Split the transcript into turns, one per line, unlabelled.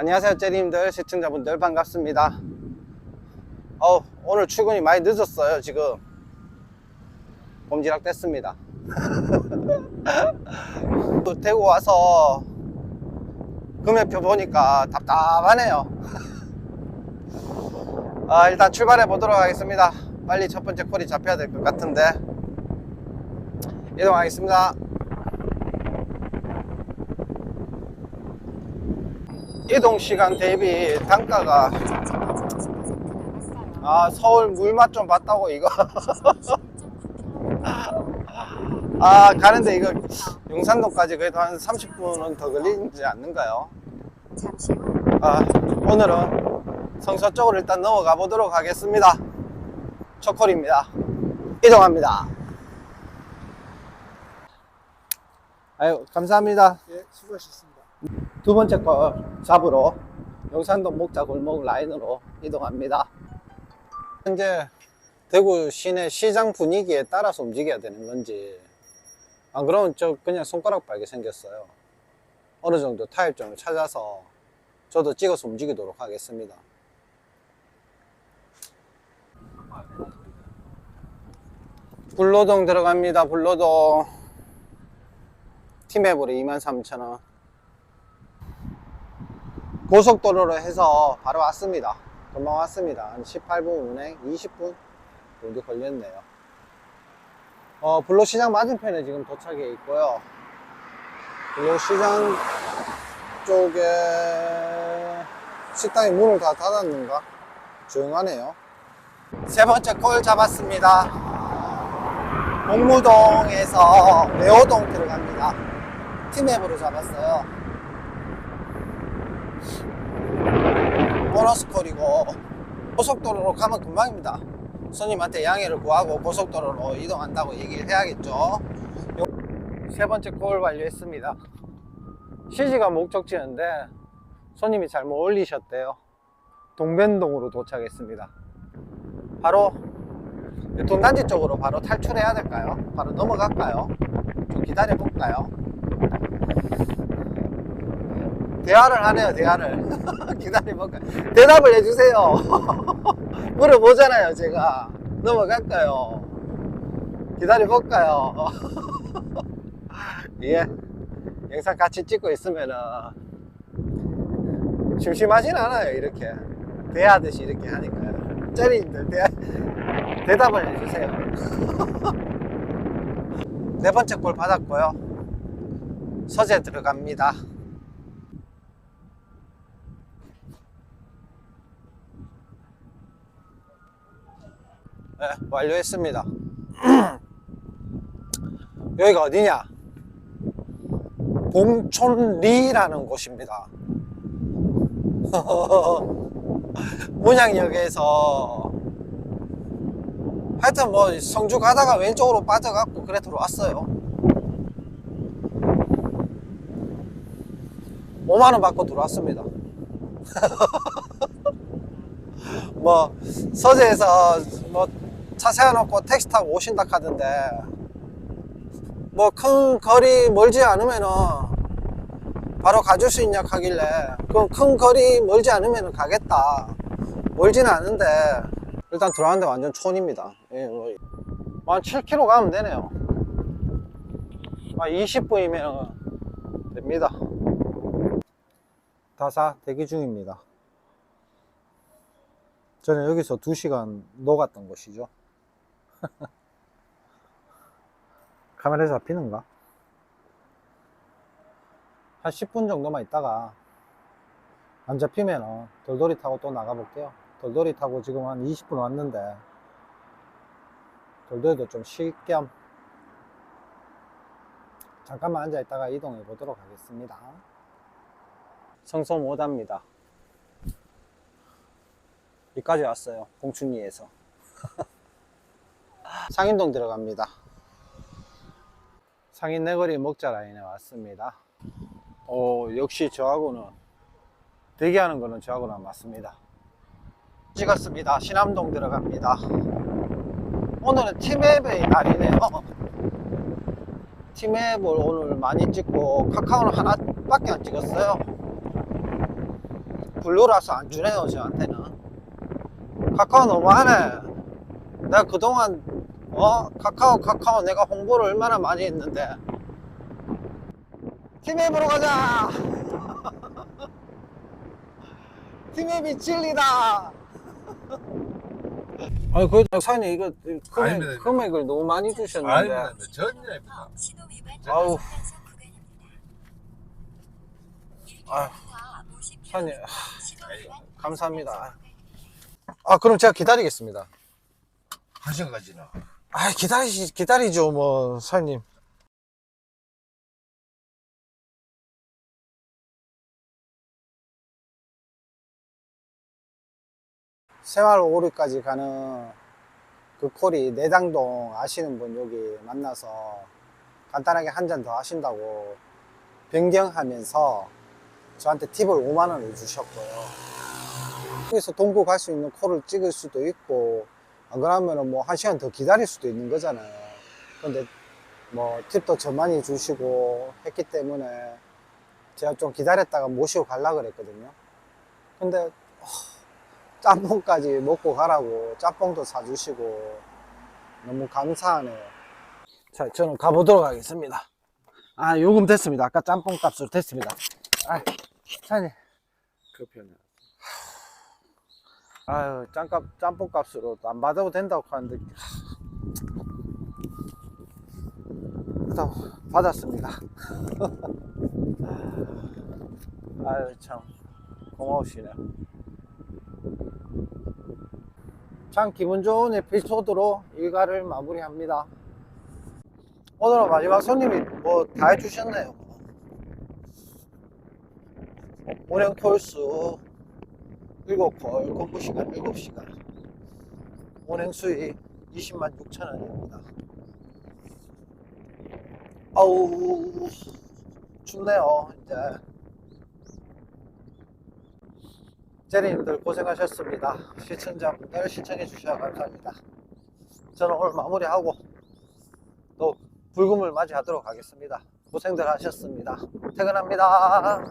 안녕하세요 째님들 시청자분들 반갑습니다. 어 오늘 출근이 많이 늦었어요 지금. 봄지락 됐습니다. 또 대구 와서 금액표 보니까 답답하네요. 아, 일단 출발해 보도록 하겠습니다. 빨리 첫 번째 콜이 잡혀야 될 것 같은데. 이동하겠습니다 이동 시간 대비 단가가 아 서울 물맛 좀 봤다고 이거. 아 가는데 이거 용산동까지 그래도 한 30분은 더 걸리지 않는가요? 아 오늘은 성서 쪽으로 일단 넘어가 보도록 하겠습니다. 초콜입니다. 이동합니다. 아유 감사합니다.
예, 수고하셨습니다.
두 번째 거 잡으러 용산동 목자 골목 라인으로 이동합니다. 현재 대구 시내 시장 분위기에 따라서 움직여야 되는 건지 안 그러면 저 그냥 손가락 빨게 생겼어요. 어느 정도 타협점을 찾아서 저도 찍어서 움직이도록 하겠습니다. 불로동 들어갑니다. 불로동 팀앱으로 23,000원 고속도로로 해서 바로 왔습니다. 금방 왔습니다. 한 18분 운행, 20분 정도 걸렸네요. 어, 불로시장 맞은편에 지금 도착해 있고요. 불로시장 쪽에 식당이 문을 다 닫았는가? 조용하네요. 세 번째 콜 잡았습니다. 목무동에서 매호동 들어갑니다. 팀앱으로 잡았어요. 보너스 콜이고 고속도로로 가면 금방입니다. 손님한테 양해를 구하고 고속도로로 이동한다고 얘기를 해야겠죠. 요- 세 번째 콜 완료했습니다. 시지가 목적지인데 손님이 잘못 올리셨대요. 동변동으로 도착했습니다. 바로 돈단지 쪽으로 바로 탈출해야 될까요? 바로 넘어갈까요? 좀 기다려 볼까요? 대화를 하네요, 대화를. 기다려볼까요? 대답을 해주세요. 물어보잖아요, 제가. 넘어갈까요? 기다려볼까요? 예. 영상 같이 찍고 있으면은 심심하진 않아요, 이렇게. 대하듯이 이렇게 하니까요. 쩌리님들 대, 대답을 해주세요. 네 번째 골 받았고요. 서재 들어갑니다. 네, 완료했습니다. 여기가 어디냐? 봉촌리라는 곳입니다. 문양역에서 하여튼 뭐 성주 가다가 왼쪽으로 빠져갖고 그래 들어왔어요. 5만원 받고 들어왔습니다. 뭐 서재에서 뭐 차 세워놓고 택시 타고 오신다 카던데. 뭐 큰 거리 멀지 않으면은 바로 가줄 수 있냐 하길래. 그럼 큰 거리 멀지 않으면 가겠다. 멀지는 않은데 일단 들어왔는데 완전 촌입니다. 예, 뭐, 한 7km 가면 되네요. 한 20분이면 됩니다. 다사 대기 중입니다. 저는 여기서 2시간 녹았던 곳이죠 카메라 잡히는가? 한 10분 정도만 있다가 안 잡히면 돌돌이 타고 또 나가볼게요. 돌돌이 타고 지금 한 20분 왔는데 돌돌이도 좀 쉴 겸 잠깐만 앉아 있다가 이동해 보도록 하겠습니다. 성소 5단입니다. 여기까지 왔어요. 봉춘리에서. 상인동 들어갑니다. 상인 내거리 먹자 라인에 왔습니다. 오, 역시 저하고는 대기하는 거는 저하고는 맞습니다. 찍었습니다. 신암동 들어갑니다. 오늘은 팀앱의 날이네요. 팀앱을 오늘 많이 찍고 카카오는 하나밖에 안 찍었어요. 블루라서 안 주네요 저한테는 카카오 너무하네 내가 그동안 어 카카오 카카오 내가 홍보를 얼마나 많이 했는데 팀앱으로 가자 팀앱이 진리다 아니 그 사장님 이거 금액,
아닙니다.
금액을 너무 많이 주셨는데
아닙니다.
신호 위반
아우.
단속 구간입니다.
아휴,
50km
사장님 감사합니다 아 그럼 제가 기다리겠습니다
한 시간까지나.
아 기다리시 기다리죠 뭐 사장님 생활 오류까지 가는 그 콜이 내장동 아시는 분 여기 만나서 간단하게 한 잔 더 하신다고 변경하면서 저한테 팁을 5만 원을 주셨고요. 여기서 동구 갈 수 있는 콜을 찍을 수도 있고 안 그러면은 뭐한 시간 더 기다릴 수도 있는 거잖아요. 근데 뭐 팁도 저 많이 주시고 했기 때문에 제가 좀 기다렸다가 모시고 가려 그랬거든요. 근데 어, 짬뽕까지 먹고 가라고 짬뽕도 사주시고 너무 감사하네요. 자, 저는 가보도록 하겠습니다. 아, 요금 됐습니다. 아까 짬뽕 값으로 됐습니다. 아, 사장님.
커피 하나.
아유, 짬값, 짬뽕 값으로 안 받아도 된다고 하는데. 받았습니다. 아유, 참. 고마우시네. 참 기분 좋은 에피소드로 일과를 마무리합니다. 오늘은 마지막 손님이 뭐 다 해주셨네요. 운행 콜수 7콜, 공부 시간 7시간. 운행 수익 20만 6천 원입니다. 아우, 춥네요, 이제. 제리님들 고생하셨습니다. 시청자분들 시청해 주셔서 감사합니다. 저는 오늘 마무리하고 또 불금을 맞이하도록 하겠습니다. 고생들 하셨습니다. 퇴근합니다.